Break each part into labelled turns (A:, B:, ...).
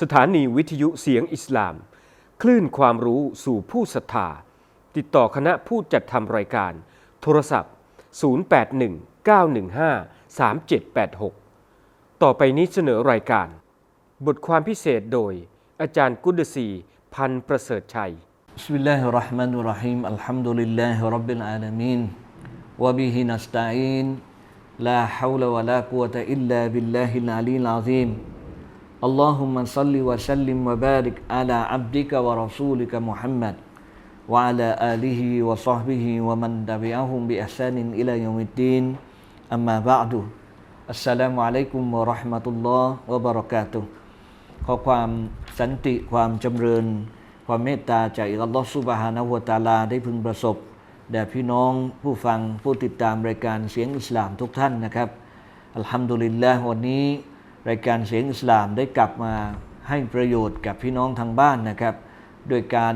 A: สถานีวิทยุเสียงอิสลาม คลื่นความรู้สู่ผู้ศรัทธา ติดต่อคณะผู้จัดทำรายการ โทรศัพท์ 0819153786 ต่อไปนี้เสนอรายการ บทความพิเศษโดย อาจารย์กุดศีพันประเสริฐชัย
B: บิสมิลลาฮิรเราะห์มานุรเราะฮีมอัลฮัม بسم الله าฮิรับบิลอาลามิญวะบิฮิ العالمين وبه نستعين لا حول ولا قوة إلا بالله العلي العظيم اللهم صل وسلم وبارك على عبدك ورسولك محمد وعلى آله وصحبه ومن تبعهم بإحسان إلى يوم الدين أما بعد السلام عليكم ورحمة الله وبركاته ขอความสันติความจำเริญ ความเมตตาจากอัลลอฮฺซุบฮานะฮูวะตะอาลาได้พึงประสบแด่พี่น้องผู้ฟังผู้ติดตามรายการเสียงอิสลามทุกท่านนะครับอัลฮัมดุลิลละวันนี้ รายการเสียงอิสลามได้กลับมาให้ประโยชน์กับพี่น้องทางบ้านนะครับ โดยการ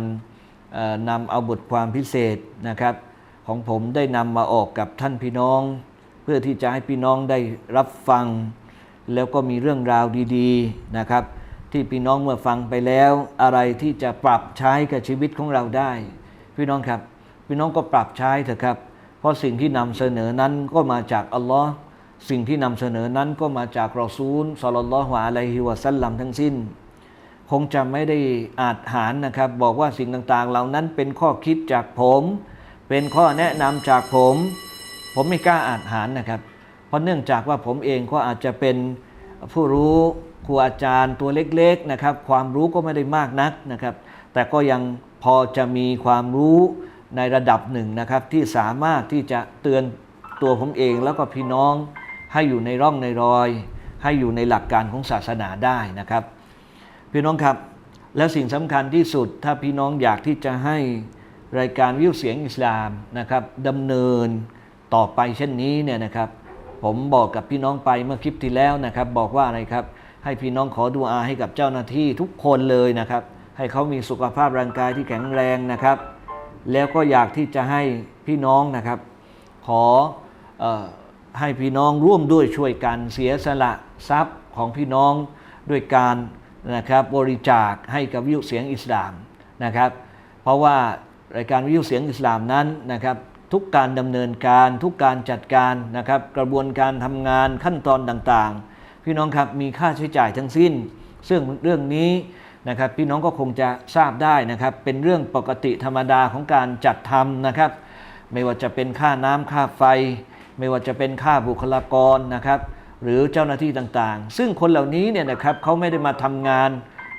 B: นำเอาบทความพิเศษนะครับ ของผมได้นำมาออกกับท่านพี่น้อง เพื่อที่จะให้พี่น้องได้รับฟัง แล้วก็มีเรื่องราวดีๆนะครับ ที่พี่น้องเมื่อฟังไปแล้ว อะไรที่จะปรับใช้กับชีวิตของเราได้ พี่น้องครับ พี่น้องก็ปรับใช้เถอะครับ เพราะสิ่งที่นำเสนอนั้นก็มาจากอัลลอฮ์ สิ่งที่นำเสนอนั้นก็มาจากรอซูลสลลัลลอฮุอะลัยฮิวะสัลลัมทั้งสิ้น คงจะไม่ได้อาจหารนะครับ บอกว่าสิ่งต่างๆ เหล่านั้นเป็นข้อคิดจากผม เป็นข้อแนะนำจากผม ผมไม่กล้าอาจหารนะครับ เพราะเนื่องจากว่าผมเองก็อาจจะเป็นผู้รู้ครูอาจารย์ตัวเล็กๆนะครับ ความรู้ก็ไม่ได้มากนักนะครับ แต่ก็ยังพอจะมีความรู้ในระดับหนึ่งนะครับ ที่สามารถที่จะเตือนตัวผมเองแล้วก็พี่น้อง ให้อยู่ในร่องในรอย ให้อยู่ในหลักการของศาสนาได้นะครับ พี่น้องครับแล้วสิ่งสำคัญที่สุดถ้าพี่น้องอยากที่จะให้รายการวิวเสียงอิสลามนะครับดำเนินต่อไปเช่นนี้เนี่ยนะครับ ผมบอกกับพี่น้องไปเมื่อคลิปที่แล้วนะครับ บอกว่าอะไรครับ ให้พี่น้องขอดูอาให้กับเจ้าหน้าที่ทุกคนเลยนะครับ ให้เขามีสุขภาพร่างกายที่แข็งแรงนะครับ แล้วก็อยากที่จะให้พี่น้องนะครับ ขออ ให้พี่น้องร่วมด้วยช่วยกันเสียสละทรัพย์ของพี่น้องด้วยการนะครับบริจาคให้กับวิวเสียงอิสลามนะครับ เพราะว่ารายการวิวเสียงอิสลามนั้นนะครับ ทุกการดำเนินการทุกการจัดการนะครับ กระบวนการทำงานขั้นตอนต่างๆ พี่น้องครับมีค่าใช้จ่ายทั้งสิ้น ซึ่งเรื่องนี้นะครับพี่น้องก็คงจะทราบได้นะครับ เป็นเรื่องปกติธรรมดาของการจัดทำนะครับ ไม่ว่าจะเป็นค่าน้ำค่าไฟ ไม่ว่าจะเป็นค่าบุคลากรนะครับหรือเจ้าหน้าที่ต่างๆ ซึ่งคนเหล่านี้เนี่ยนะครับเขาไม่ได้มาทำงาน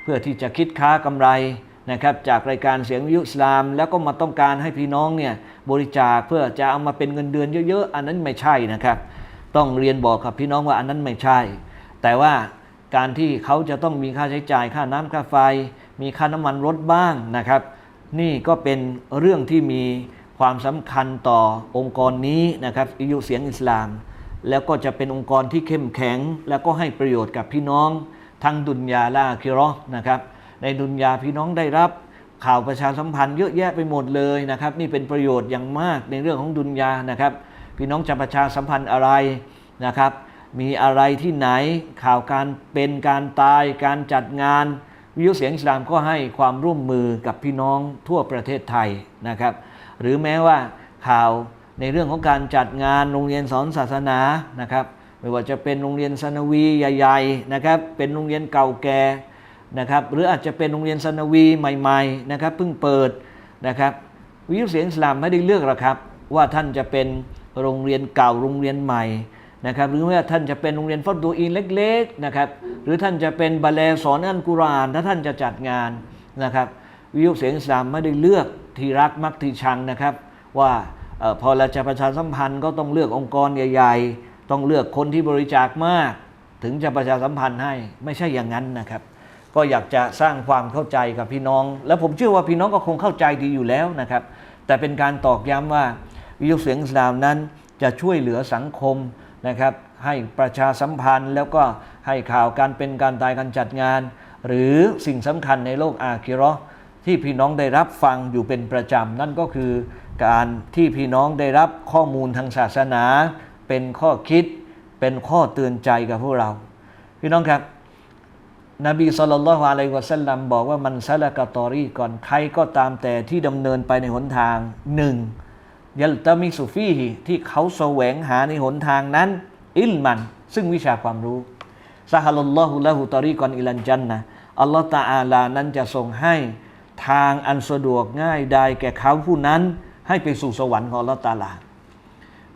B: เพื่อที่จะคิดค้ากำไรนะครับจากรายการเสียงวิทยุสลาม แล้วก็มาต้องการให้พี่น้องเนี่ยบริจาคเพื่อจะเอามาเป็นเงินเดือนเยอะๆ อันนั้นไม่ใช่นะครับ ต้องเรียนบอกกับพี่น้องว่าอันนั้นไม่ใช่ แต่ว่าการที่เขาจะต้องมีค่าใช้จ่ายค่าน้ำค่าไฟ มีค่าน้ำมันรถบ้างนะครับ นี่ก็เป็นเรื่องที่มี ความสำคัญต่อองค์กรนี้นะครับอิยุเสียงอิสลาม แล้วก็จะเป็นองค์กรที่เข้มแข็ง แล้วก็ให้ประโยชน์กับพี่น้อง ทั้งดุนยาและอาคิราะห์นะครับ ในดุนยาพี่น้องได้รับข่าวประชาสัมพันธ์เยอะแยะไปหมดเลยนะครับ นี่เป็นประโยชน์อย่างมากในเรื่องของดุนยานะครับ พี่น้องจะประชาสัมพันธ์อะไรนะครับ มีอะไรที่ไหนข่าวการเป็นการตายการจัดงานวิทยุเสียงอิสลามก็ให้ความร่วมมือกับพี่น้องทั่วประเทศไทยนะครับ หรือแม้ว่าข่าวในเรื่องของการจัดงานโรงเรียนสอนศาสนานะครับ ไม่ว่าจะเป็นโรงเรียนสนวีใหญ่ๆนะครับ เป็นโรงเรียนเก่าแก่นะครับหรืออาจจะเป็นโรงเรียนสนวีใหม่ๆนะครับเพิ่งเปิดนะครับวิทยุเสียงอิสลามไม่ได้เลือกหรอกครับ ว่าท่านจะเป็นโรงเรียนเก่าโรงเรียนใหม่นะครับหรือว่าท่านจะเป็นโรงเรียนฟัดดูอีนเล็กๆนะครับหรือท่านจะเป็นบาเลสอนอัลกุราน ถ้าท่านจะจัดงานนะครับวิทยุเสียงอิสลามไม่ได้เลือก ที่รักมักที่ชังนะครับ ว่าออพอเราจะประชาสัมพันธ์ก็ต้องเลือกองค์กรใหญ่ ๆ ต้องเลือกคนที่บริจาคมาก ถึงจะประชาสัมพันธ์ให้ไม่ใช่อย่างนั้นนะครับ ก็อยากจะสร้างความเข้าใจกับพี่น้อง แล้วผมเชื่อว่าพี่น้องก็คงเข้าใจดีอยู่แล้วนะครับ แต่เป็นการตอกย้ำว่าวิทยุเสียงสลามนั้นจะช่วยเหลือสังคมนะครับให้ประชาสัมพันธ์แล้วก็ให้ข่าวการเป็นการตายการจัดงาน หรือสิ่งสำคัญในโลกอาคิราะห์ ที่พี่น้องได้รับฟังอยู่เป็นประจำ นั่นก็คือการที่พี่น้องได้รับข้อมูลทางศาสนา เป็นข้อคิด เป็นข้อเตือนใจกับพวกเรา พี่น้องครับ นบีสุลต่านละฮ์อะลัยวะสัลลัมบอกว่ามันซาลากะตอรีก่อนใครก็ตามแต่ที่ดำเนินไปในหนทางหนึ่งยัลตามิสุฟีฮิที่เขาแสวงหาในหนทางนั้น อิลมัน ซึ่งวิชาความรู้ซาฮัลลอฮุละหุตอรีก่อนอิลันจันนะอัลลอฮฺตาอาลานั้นจะทรงให้ ทางอันสะดวกง่ายได้แก่เขาผู้นั้น ให้ไปสู่สวรรค์ของลอตาอาลา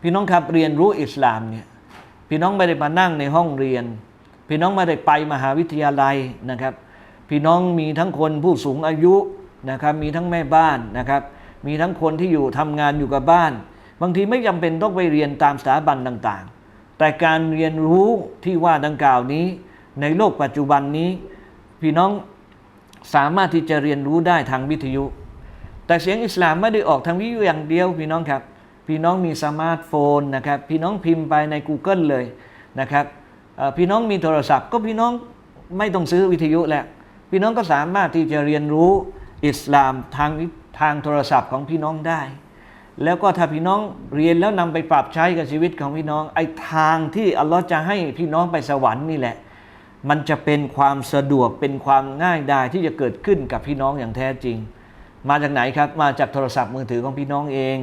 B: พี่น้องครับเรียนรู้อิสลามเนี่ยพี่น้องไม่ได้มานั่งในห้องเรียน พี่น้องไม่ได้ไปมหาวิทยาลัยนะครับ พี่น้องมีทั้งคนผู้สูงอายุนะครับ มีทั้งแม่บ้านนะครับ มีทั้งคนที่อยู่ทำงานอยู่กับบ้าน บางทีไม่จำเป็นต้องไปเรียนตามสถาบันต่างๆ แต่การเรียนรู้ที่ว่าดังกล่าวนี้ ในโลกปัจจุบันนี้ พี่น้อง สามารถที่จะเรียนรู้ได้ทางวิทยุ แต่เสียงอิสลามไม่ได้ออกทางวิทยุอย่างเดียวพี่น้องครับ พี่น้องมีสมาร์ทโฟนนะครับ พี่น้องพิมพ์ไปใน Google เลยนะครับพี่น้องมีโทรศัพท์ ก็พี่น้องไม่ต้องซื้อวิทยุแล้วพี่น้องก็สามารถที่จะเรียนรู้อิสลามทางทางโทรศัพท์ของพี่น้องได้ แล้วก็ถ้าพี่น้องเรียนแล้วนำไปปรับใช้กับชีวิตของพี่น้องไอ้ทางที่อัลลอฮ์จะให้พี่น้องไปสวรรค์นี่แหละ มันจะเป็นความสะดวกเป็นความง่ายดายที่จะเกิดขึ้นกับพี่น้องอย่างแท้จริง มาจากไหนครับ มาจากโทรศัพท์มือถือของพี่น้องเอง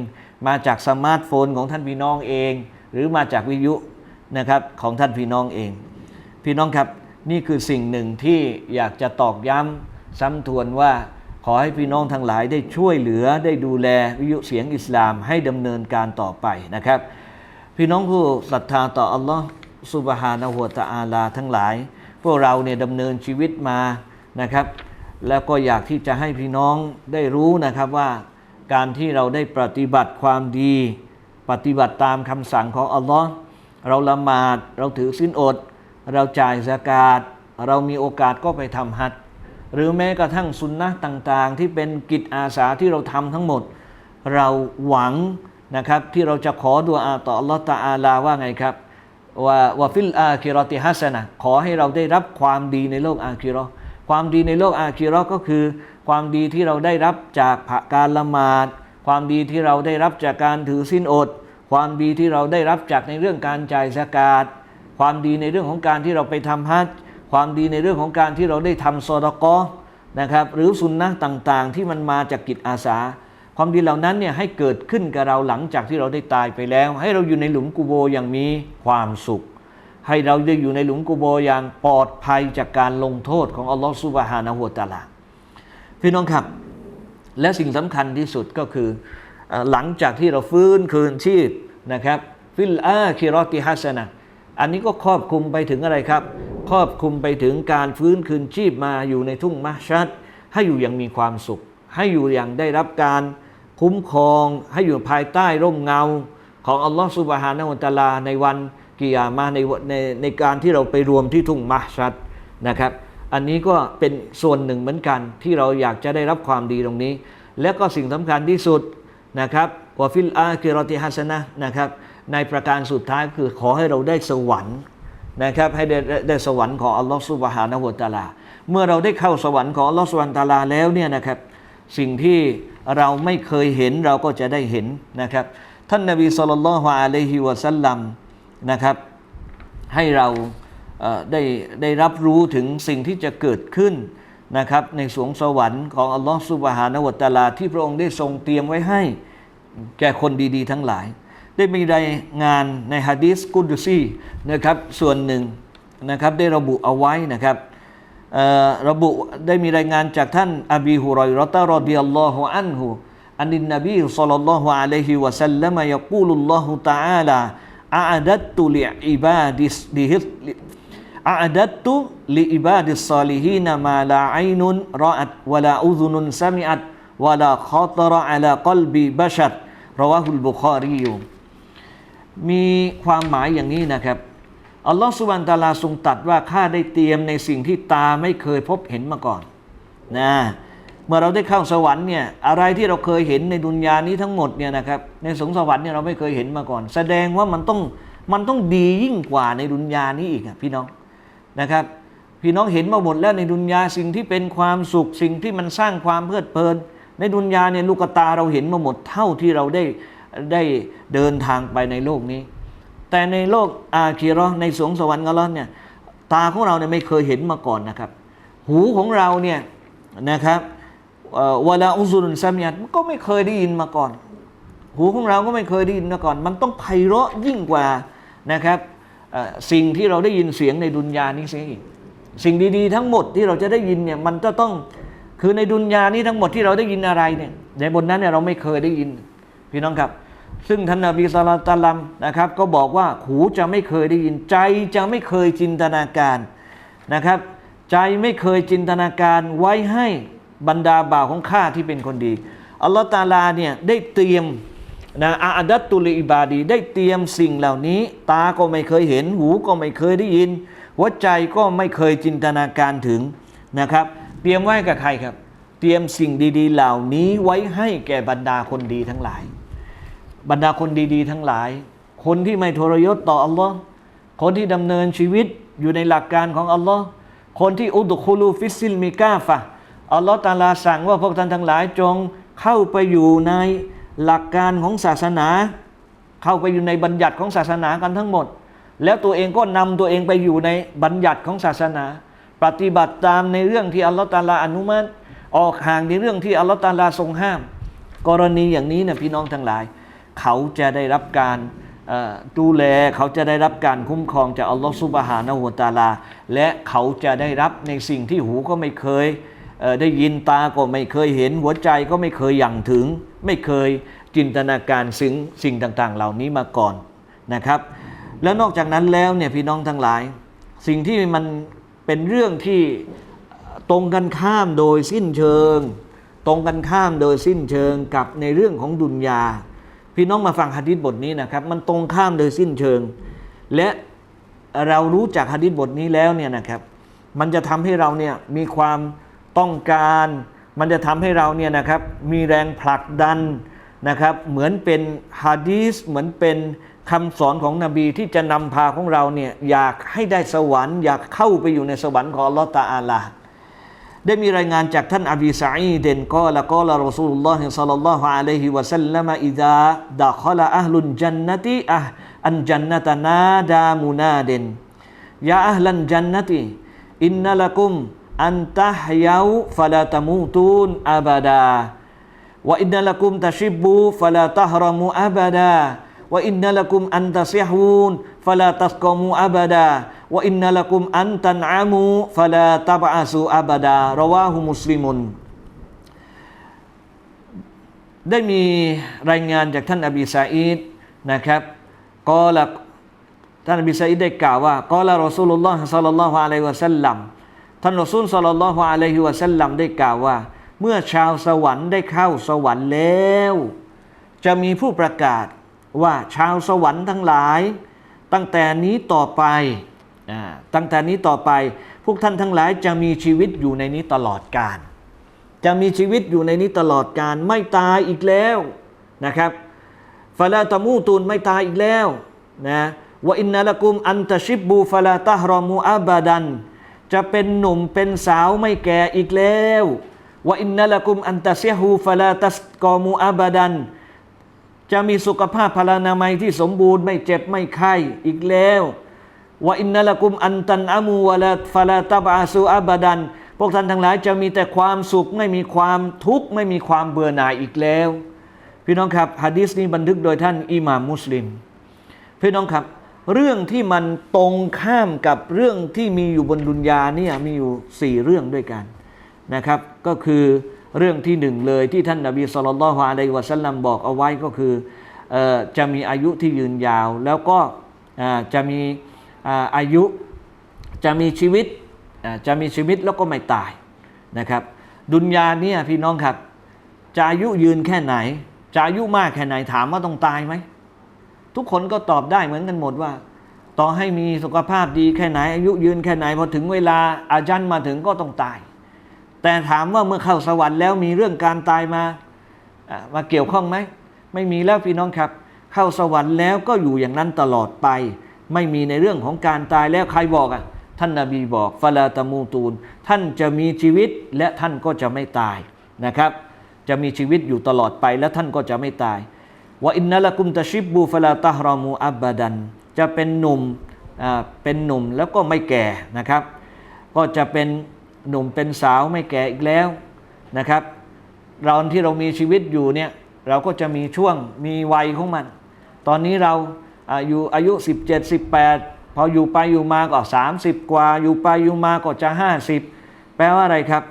B: มาจากสมาร์ทโฟนของท่านพี่น้องเอง หรือมาจากวิทยุนะครับของท่านพี่น้องเอง พี่น้องครับนี่คือสิ่งหนึ่งที่อยากจะตอกย้ำซ้ำทวนว่าขอให้พี่น้องทั้งหลายได้ช่วยเหลือได้ดูแลวิทยุเสียงอิสลามให้ดำเนินการต่อไปนะครับ พี่น้องผู้ศรัทธาต่ออัลลอฮ์สุบฮานะฮูวะตะอาลาทั้งหลาย พวกเราเนี่ยดำเนินชีวิตมานะครับ แล้วก็อยากที่จะให้พี่น้องได้รู้นะครับว่าการที่เราได้ปฏิบัติความดี ปฏิบัติตามคำสั่งของอัลลอฮ์เราละหมาดเราถือสินอด เราจ่ายสกาดเรามีโอกาสก็ไปทำฮัจหรือแม้กระทั่งสุนนะต่างๆ ที่เป็นกิจอาสาที่เราทำทั้งหมด เราหวังนะครับที่เราจะขอดุอาต่ออัลลอฮ์ตะอาลาว่าไงครับ ว่าว่าฟิลอาคิรอติฮัสนะขอให้เราได้รับความดีในโลกอาคิรอความดีในโลกอาคิรอก็คือ ความดีที่เราได้รับจากการละหมาด ความดีที่เราได้รับจากการถือสินอด ความดีที่เราได้รับจากในเรื่องการจ่ายสกาดความดีในเรื่องของการที่เราไปทำฮัจความดีในเรื่องของการที่เราได้ทำซอดกอนะครับหรือสุนนะต่างๆ ที่มันมาจากกิจอาสา ความดีเหล่านั้นเนี่ยให้เกิดขึ้นกับเราหลังจากที่เราได้ตายไปแล้ว ให้เราอยู่ในหลุมกูโบอย่างมีความสุข ให้เราได้อยู่ในหลุมกูโบอย่างปลอดภัยจากการลงโทษของอัลลอฮฺซุบฮานะฮูวะตะอาลาพี่น้องครับ และสิ่งสำคัญที่สุดก็คือเอ่อหลังจากที่เราฟื้นคืนชีพนะครับ ฟิลอาคิรอติฮัสนะอันนี้ก็ครอบคลุมไปถึงอะไรครับ ครอบคลุมไปถึงการฟื้นคืนชีพมาอยู่ในทุ่งมะชัดให้อยู่อย่างมีความสุข ให้อยู่อย่างได้รับการ คุ้มครองให้อยู่ภายใต้ร่มเงาของอัลลอฮฺสุบฮานะฮูวะตาลาในวันกิยามะห์ในในในการที่เราไปรวมที่ทุ่งมะชัดนะครับ อันนี้ก็เป็นส่วนหนึ่งเหมือนกันที่เราอยากจะได้รับความดีตรงนี้ และก็สิ่งสำคัญที่สุดนะครับวาฟิลอาคิรอติฮัสนะนะครับ ในประการสุดท้ายคือขอให้เราได้สวรรค์นะครับให้ได้ได้สวรรค์ของอัลลอฮฺสุบฮานะฮูวตาลา เมื่อเราได้เข้าสวรรค์ของอัลลอฮฺสุบฮานะฮูวะตาลาแล้วเนี่ยนะครับ สิ่งที่เราไม่เคยเห็นเราก็จะได้เห็นนะครับ ท่านนบีสุลต่านละฮ์อะลัยฮิวะสัลลัมนะครับ ให้เราได้ได้รับรู้ถึงสิ่งที่จะเกิดขึ้นนะครับในสวงสวรรค์ของอัลลอฮฺสุบฮานะฮูวตะอาลา ที่พระองค์ได้ทรงเตรียมไว้ให้แก่คนดีๆ ทั้งหลาย ได้มีรายงานในฮะดีษกุดซีนะครับส่วนหนึ่งนะครับได้ระบุเอาไว้นะครับ ระบุได้มีรายงานจากท่านอบีฮุรอยรอตารอดิอัลลอฮุอันฮุอันนินนบีสุลลัลลอฮุอะลัยฮิวะสัลลัมยะกูลุลลอฮุตะอาลาอาดัตตุลิอิบาดิสดิฮิอาดัตตุลิอิบาดิสซาลิฮีนมาลาไอนุนรออัตวะลาอุซุนุนซามิอัตวะลาคอตรออะลากลบีบัชัดรอวะฮุลบุคอรียูมีความหมายอย่างนี้นะครับ อัลลอฮฺสุบานตาลาทรงตัดว่าข้าได้เตรียมในสิ่งที่ตาไม่เคยพบเห็นมาก่อนนะเมื่อเราได้เข้าสวรรค์เนี่ยอะไรที่เราเคยเห็นในดุนยานี้ทั้งหมดเนี่ยนะครับในสงสวรรค์เนี่ยเราไม่เคยเห็นมาก่อน แสดงว่ามันต้องมันต้องดียิ่งกว่าในดุนยานี้อีกอะพี่น้องนะครับพี่น้องเห็นมาหมดแล้วในดุนยาสิ่งที่เป็นความสุขสิ่งที่มันสร้างความเพลิดเพลิน ในดุนยาเนี่ยลูกตาเราเห็นมาหมดเท่าที่เราได้ได้เดินทางไปในโลกนี้ แต่ในโลกอาคีราะห์ในสวงสวรรค์ของเราเนี่ยตาของเราเนี่ยไม่เคยเห็นมาก่อนนะครับ หูของเราเนี่ยนะครับเวลาอุซุนซามียัตก็ไม่เคยได้ยินมาก่อน หูของเราก็ไม่เคยได้ยินมาก่อน มันต้องไพเราะยิ่งกว่านะครับสิ่งที่เราได้ยินเสียงในดุนยานี้เสียอีกสิ่งดีๆทั้งหมดที่เราจะได้ยินเนี่ยมันจะต้องคือในดุนยานี้ทั้งหมดที่เราได้ยินอะไรเนี่ยในบนนั้นเนี่ยเราไม่เคยได้ยิน พี่น้องครับ ซึ่งท่านนบีสุลต่านนะครับ ก็บอกว่าหูจะไม่เคยได้ยินใจจะไม่เคยจินตนาการนะครับ ใจไม่เคยจินตนาการไว้ให้บรรดาบ่าวของข้าที่เป็นคนดีอัลลอฮฺตาลาเนี่ยได้เตรียมนะอาดัตตุลอิบาดี ได้เตรียมสิ่งเหล่านี้ ตาก็ไม่เคยเห็นหูก็ไม่เคยได้ยินหัวใจก็ไม่เคยจินตนาการถึงนะครับ เตรียมไว้กับใครครับ เตรียมสิ่งดี ๆ เหล่านี้ไว้ให้แก่บรรดาคนดีทั้งหลาย บรรดาคนดี ๆ ทั้งหลาย คนที่ไม่ทรยศต่ออัลลอฮ์คนที่ดำเนินชีวิตอยู่ในหลักการของอัลลอฮ์คนที่อุดคูลูฟิซิลมิกาฟะอัลลอฮ์ตาลาสั่งว่าพวกท่านทั้งหลายจงเข้าไปอยู่ในหลักการของศาสนา เข้าไปอยู่ในบัญญัติของศาสนากันทั้งหมด แล้วตัวเองก็นำตัวเองไปอยู่ในบัญญัติของศาสนา ปฏิบัติตามในเรื่องที่อัลลอฮ์ตาลาอนุมัติออกห่างในเรื่องที่อัลลอฮ์ตาลาทรงห้าม กรณีอย่างนี้นะพี่น้องทั้งหลาย เขาจะได้รับการดูแลเขาจะได้รับการคุ้มครองจากอัลลอฮฺซุบฮานะฮูตาลา และเขาจะได้รับในสิ่งที่หูก็ไม่เคยเได้ยินตาก็ไม่เคยเห็นหัวใจก็ไม่เคยอย่างถึง ไม่เคยจินตนาการสิ่งสิ่งต่างๆ เหล่านี้มาก่อนนะครับ แล้วนอกจากนั้นแล้วเนี่ยพี่น้องทั้งหลาย สิ่งที่มันเป็นเรื่องที่ตรงกันข้ามโดยสิ้นเชิง ตรงกันข้ามโดยสิ้นเชิงกับในเรื่องของดุนยา พี่น้องมาฟังฮะดิษบทนี้นะครับ มันตรงข้ามโดยสิ้นเชิง และเรารู้จากฮะดิษบทนี้แล้วเนี่ยนะครับ มันจะทำให้เราเนี่ยมีความต้องการ มันจะทำให้เราเนี่ยนะครับมีแรงผลักดันนะครับเหมือนเป็นฮะดีษเหมือนเป็นคำสอนของนบีที่จะนำพาของเราเนี่ยอยากให้ได้สวรรค์ อยากเข้าไปอยู่ในสวรรค์ของลอฮฺตาอาลา ได้มีรายงานจากท่านอบีสาอีเดนก็ละก็ละรอซูลุลลอฮิสัลลัลลอฮุอะลัยฮิวะสัลลัมอิดาดะคอละอัลลุนจันนติอะอันจันนตะนาดามุนาเดนยาอัลลันจันนติอินนัลกุมอันตะฮยาวฟะลาตะมูตูนอับดา وإن لكم تشبوا فلا تهرموا أبدا وإن لكم أن تصحون فلا تسقموا أبدا ว่าอินนัลกุมอันตันอามูฟาลาตับอาซูอาบดารวาหุมุสลิมุนได้มีรายงานจากท่านอบีซาอิดนะครับกอละท่านอบีซาอิดได้กล่าวว่ากอละรอซูลุลลอฮ์สัลลัลลอฮุอะลัยฮิวะสัลลัมท่านรอซูลสัลลัลลอฮุอะลัยฮิวะสัลลัมได้กล่าวว่า เมื่อชาวสวรรค์ได้เข้าสวรรค์แล้ว จะมีผู้ประกาศว่าชาวสวรรค์ทั้งหลาย ตั้งแต่นี้ต่อไป ตั้งแต่นี้ต่อไปพวกท่านทั้งหลายจะมีชีวิตอยู่ในนี้ตลอดกาลจะมีชีวิตอยู่ในนี้ตลอดการไม่ตายอีกแล้วนะครับฟาลาตมูตูนไม่ตายอีกแล้วนะว่าอินนัลกุมอันตะชิบบูฟาลาตฮรอมูอับาดัน จะเป็นหนุ่มเป็นสาวไม่แก่อีกแล้วว่าอินนัลกุมอันตะเซฮูฟาลาตัสกอมูอับาดัน จะมีสุขภาพพลานามัยที่สมบูรณ์ไม่เจ็บไม่ไข้อีกแล้ว ว่าอินนัลกุมอันตันอามูวะลาฟาลาตับอาซูอับาดัน พวกท่านทั้งหลายจะมีแต่ความสุขไม่มีความทุกข์ไม่มีความเบื่อหน่ายอีกแล้ว พี่น้องครับฮะดีษนี้บันทึกโดยท่านอิหม่ามมุสลิม พี่น้องครับ เรื่องที่มันตรงข้ามกับเรื่องที่มีอยู่บนดุนยาเนี่ยมีอยู่สี่เรื่องด้วยกันนะครับ ก็คือเรื่องที่หนึ่งเลยที่ท่านนบีสุลต่านฮ์อะลัยฮิวะสัลลัมบอกเอาไว้ก็คือออจะมีอายุที่ยืนยาว แล้วก็จะมี อายุจะมีชีวิตจะมีชีวิตแล้วก็ไม่ตายนะครับ ดุนยาเนี่ยพี่น้องครับ จะอายุยืนแค่ไหน จะอายุมากแค่ไหนถามว่าต้องตายไหม ทุกคนก็ตอบได้เหมือนกันหมดว่า ต่อให้มีสุขภาพดีแค่ไหน อายุยืนแค่ไหนพอถึงเวลาอาจันมาถึงก็ต้องตาย แต่ถามว่าเมื่อเข้าสวรรค์แล้วมีเรื่องการตายมามาเกี่ยวข้องไหมไม่มีแล้วพี่น้องครับ เข้าสวรรค์แล้วก็อยู่อย่างนั้นตลอดไป ไม่มีในเรื่องของการตายแล้วใครบอกอะท่านนาบีบอกฟาลาตามูตูน ท่านจะมีชีวิตและท่านก็จะไม่ตายนะครับ จะมีชีวิตอยู่ตลอดไปและท่านก็จะไม่ตายว่าอินนัลกุมตะชิบบูฟลาตาฮรามูอับบาดัน จะเป็นหนุ่มอ่าเป็นหนุ่มแล้วก็ไม่แก่นะครับ ก็จะเป็นหนุ่มเป็นสาวไม่แก่อีกแล้วนะครับเราที่เรามีชีวิตอยู่เนี่ยเราก็จะมีช่วงมีวัยของมัน ตอนนี้เรา อายุอายุ 17 18 พออยู่ไปอยู่มาก็ 30 กว่า อยู่ไปอยู่มาก็จะ 50 แปลว่าอะไรครับ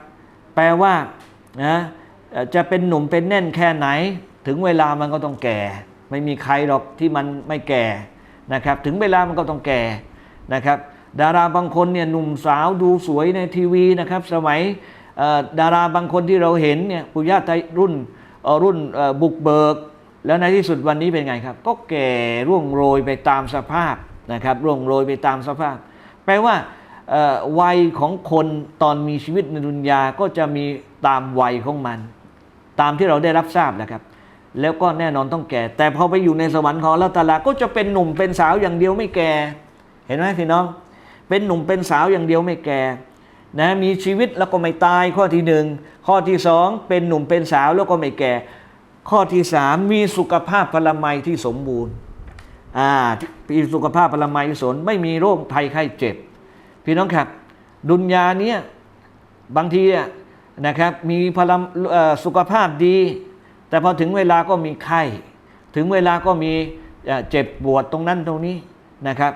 B: แปลว่านะจะเป็นหนุ่มเป็นแน่นแค่ไหน ถึงเวลามันก็ต้องแก่ ไม่มีใครหรอกที่มันไม่แก่นะครับ ถึงเวลามันก็ต้องแก่นะครับ ดาราบางคนเนี่ยหนุ่มสาวดูสวยในทีวีนะครับ สมัยดาราบางคนที่เราเห็นเนี่ยปุญญาไตรรุ่นรุ่นบุกเบิก แล้วในที่สุดวันนี้เป็นไงครับ ก็แก่ร่วงโรยไปตามสภาพนะครับ ร่วงโรยไปตามสภาพ แปลว่าวัยของคนตอนมีชีวิตในดุนยาก็จะมีตามวัยของมัน ตามที่เราได้รับทราบแหละครับ แล้วก็แน่นอนต้องแก่ แต่พอไปอยู่ในสวรรค์ของอัละตาลาก็จะเป็นหนุ่มเป็นสาวอย่างเดียวไม่แก่ เห็นไหมพี่น้อง เป็นหนุ่มเป็นสาวอย่างเดียวไม่แก่นะมีชีวิตแล้วก็ไม่ตายข้อที่หนึ่งข้อที่สองเป็นหนุ่มเป็นสาวแล้วก็ไม่แก่ ข้อที่สามมีสุขภาพพลามัยที่สมบูรณ์อ่ามีสุขภาพพลามัยสนไม่มีโรคภัยไข้เจ็บ พี่น้องครับ ดุนยาเนี้ยบางทีนะครับมีพลังสุขภาพดี แต่พอถึงเวลาก็มีไข้ ถึงเวลาก็มีเจ็บปวดตรงนั้นตรงนี้นะครับ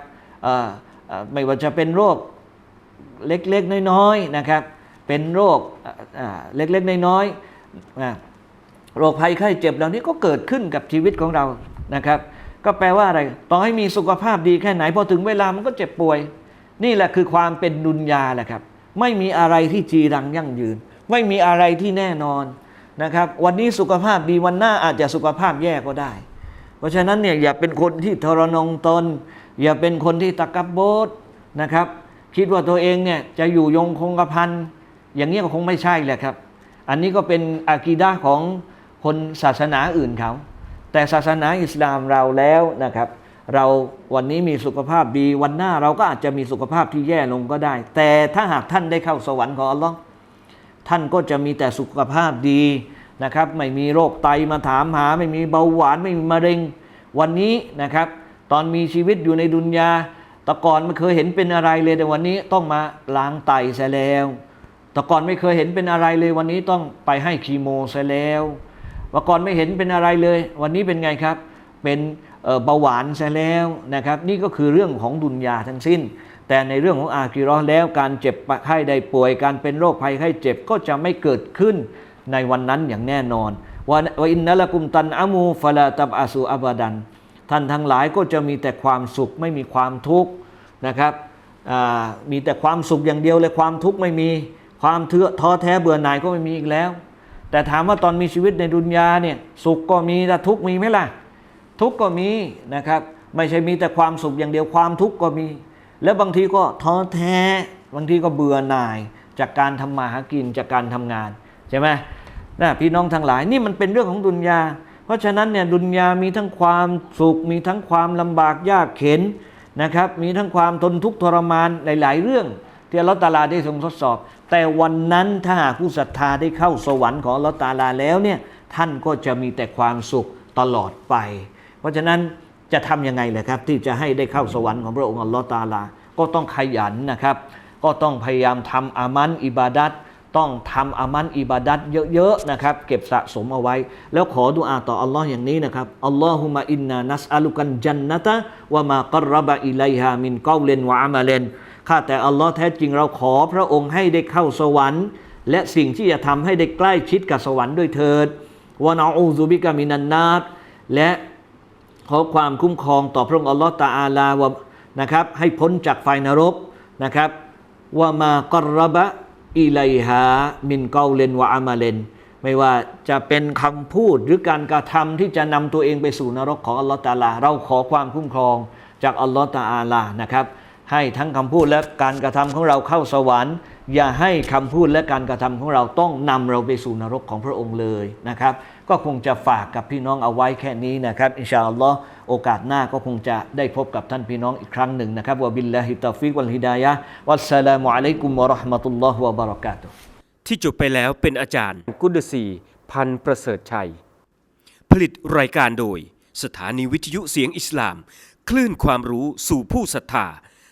B: ไม่ว่าจะเป็นโรคเล็กๆน้อยๆนะครับ เป็นโรคเล็กๆน้อยๆ โรคภัยไข้เจ็บเหล่านี้ก็เกิดขึ้นกับชีวิตของเรานะครับ ก็แปลว่าอะไรต่อให้มีสุขภาพดีแค่ไหนพอถึงเวลามันก็เจ็บป่วย นี่แหละคือความเป็นดุนยาแหละครับ ไม่มีอะไรที่จีรังยั่งยืน ไม่มีอะไรที่แน่นอนนะครับ วันนี้สุขภาพดีวันหน้าอาจจะสุขภาพแย่ก็ได้ เพราะฉะนั้นเนี่ยอย่าเป็นคนที่ทรนงตน อย่าเป็นคนที่ตะกับโบดนะครับ คิดว่าตัวเองเนี่ยจะอยู่ยงคงกระพันอย่างนี้ก็คงไม่ใช่แหละครับ อันนี้ก็เป็นอากีดะห์ของ คนศาสนาอื่นเขา แต่ศาสนาอิสลามเราแล้วนะครับ เราวันนี้มีสุขภาพดีวันหน้าเราก็อาจจะมีสุขภาพที่แย่ลงก็ได้ แต่ถ้าหากท่านได้เข้าสวรรค์ของอัลลอฮ์ท่านก็จะมีแต่สุขภาพดีนะครับ ไม่มีโรคไตมาถามหา ไม่มีเบาหวานไม่มีมะเร็ง วันนี้นะครับ ตอนมีชีวิตอยู่ในดุนยาต่ก่อนไม่เคยเห็นเป็นอะไรเลยแต่วันนี้ต้องมาล้างไตซะแล้วแต่ก่อนไม่เคยเห็นเป็นอะไรเลยวันนี้ต้องไปให้คีโมซะแล้ว ว่าก่อนไม่เห็นเป็นอะไรเลย วันนี้เป็นไงครับ เป็นเบาหวานซะแล้วนะครับ นี่ก็คือเรื่องของดุนยาทั้งสิ้น แต่ในเรื่องของอาคิราะห์แล้วการเจ็บไข้ได้ป่วย การเป็นโรคภัยไข้เจ็บก็จะไม่เกิดขึ้นในวันนั้นอย่างแน่นอนว่าอินนัลกุมตันอามูฟลาตับอาสูอับดัน ท่านทั้งหลายก็จะมีแต่ความสุขไม่มีความทุกข์นะครับมีแต่ความสุขอย่างเดียวเลยความทุกข์ไม่มีความเถือท้อแท้เบื่อหน่ายก็ไม่มีอีกแล้ว แต่ถามว่าตอนมีชีวิตในดุนยาเนี่ยสุขก็มีแต่ทุกข์มีไหมล่ะ ทุกข์ก็มีนะครับ ไม่ใช่มีแต่ความสุขอย่างเดียวความทุกข์ก็มี แล้วบางทีก็ท้อแท้ บางทีก็เบื่อหน่ายจากการทำมาหากินจากการทำงานใช่ไหมนะพี่น้องทั้งหลายนี่มันเป็นเรื่องของดุนยา เพราะฉะนั้นเนี่ยดุนยามีทั้งความสุข มีทั้งความลำบากยากเข็นนะครับ มีทั้งความทนทุกข์ทรมานหลาย ๆ เรื่อง ที่ลอฮฺตาลาได้ทรงทดสอบ แต่วันนั้นถ้าหากผู้ศรัทธาได้เข้าสวรรค์ของลอฮฺตาลาแล้วเนี่ยท่านก็จะมีแต่ความสุขตลอดไป เพราะฉะนั้นจะทำยังไงล่ะครับ ที่จะให้ได้เข้าสวรรค์ของพระองค์อัลลอฮฺตาลา ก็ต้องขยันนะครับ ก็ต้องพยายามทำอามันอิบาดัตต้องทำอามันอิบาดัตเยอะๆนะครับ เก็บสะสมเอาไว้ แล้วขอดุอาต่ออัลลอฮ์อย่างนี้นะครับอัลลอฮุมะอินนานัสอัลุกันจันนตะวะมากรบะอิไลฮามินกอเลนวะอามาเลน ข้าแต่อัลลอฮ์แท้จริงเราขอพระองค์ให้ได้เข้าสวรรค์ และสิ่งที่จะทำให้ได้ใกล้ชิดกับสวรรค์ด้วยเถิดวะนาอูซุบิกามินันนาตและขอความคุ้มครองต่อพระองค์อัลลอฮ์ตาอาลาวะนะครับให้พ้นจากไฟนรกนะครับว่ามากรบะอิไลฮามินเกาเลนวะอามาเลนไม่ว่าจะเป็นคำพูดหรือการกระทำที่จะนำตัวเองไปสู่นรกของอัลลอฮ์ตาอาลา เราขอความคุ้มครองจากอัลลอฮ์ตาอาลานะครับ ให้ทั้งคำพูดและการกระทำของเราเข้าสวรรค์ อย่าให้คำพูดและการกระทำของเราต้องนำเราไปสู่นรกของพระองค์เลยนะครับ ก็คงจะฝากกับพี่น้องเอาไว้แค่นี้นะครับ อินชาอัลลอฮ์โอกาสหน้าก็คงจะได้พบกับท่านพี่น้องอีกครั้งหนึ่งนะครับวะบิลลาฮิตาฟิกวัลฮิดายะฮ์วัสสลามุอะลัยกุมวะเราะห์มะตุลลอฮ์วะบะเราะกาตุฮ์
A: ที่จบไปแล้วเป็นอาจารย์กุดซีพันธ์ประเสริฐชัย ผลิตรายการโดย สถานีวิทยุเสียงอิสลาม คลื่นความรู้สู่ผู้ศรัทธา